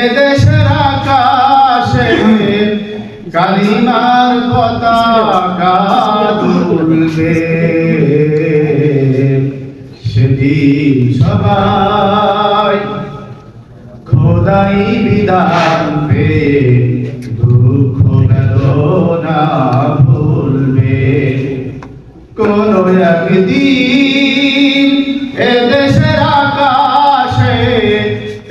এদেশের আকাশে কালিমার পতাকা তুলবে। সেদিন সবাই খোদাই বিধান পে দুঃখ বেদনা ভুলবে। কোন একদিন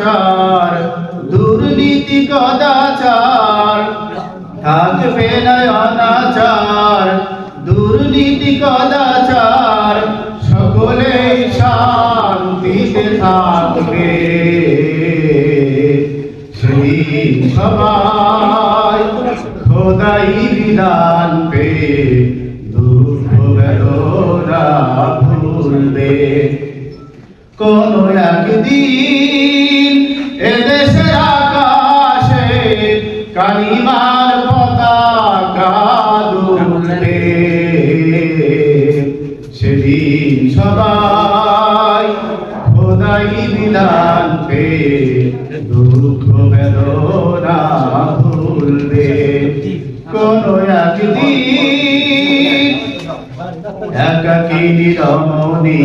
অনাচার দুর্নীতি কদাচার থাকবে না অনাচার, দুর্নীতি কদাচার সকলে শান্তিতে থাকবে। সেই সবাই খোদাই বিধান পে, দুঃখ বেদনা ভুলবে। কোন একদিন কালিমার পতাকা দুলবে সেদিন সবাই খোদাই বিধান পে দুঃখ বেদনা ভুলবে। কোন একদিন একাকিনী রমণী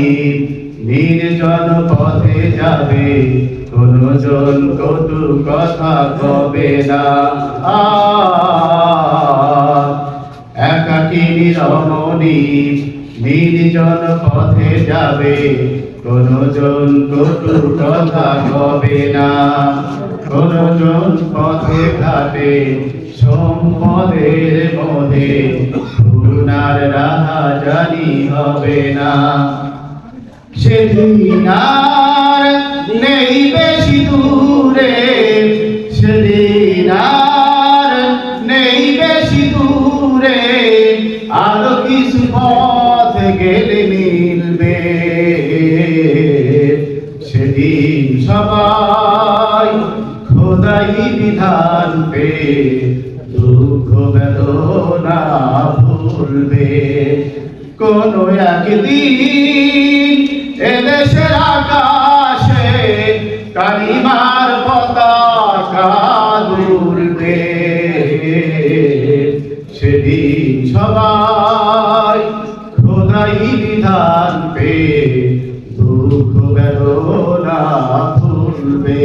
নির্জন পথে যাবে কোন জন কটু কথা কবে না। আ একাকিনী রমণী নির্জন পথে যাবে কোন জন কটু কথা কবে না। কোন জন পথে ঘাটে সম্পদের মধ্যে করুণার রাহা জানি হবে না। সেদিন আর নেই বেশি দূরে সেদিন আর নেই বেশি দূরে, আরও কিছু পথ গেলে মিলবে। সেদিন সবাই খোদাই বিধান পে দুঃখ বেদনা ভুলবে। কোন একদিন উঠবে সেদিন সবাই খোদাই বিধান পে দুঃখ বেদনা ফুলবে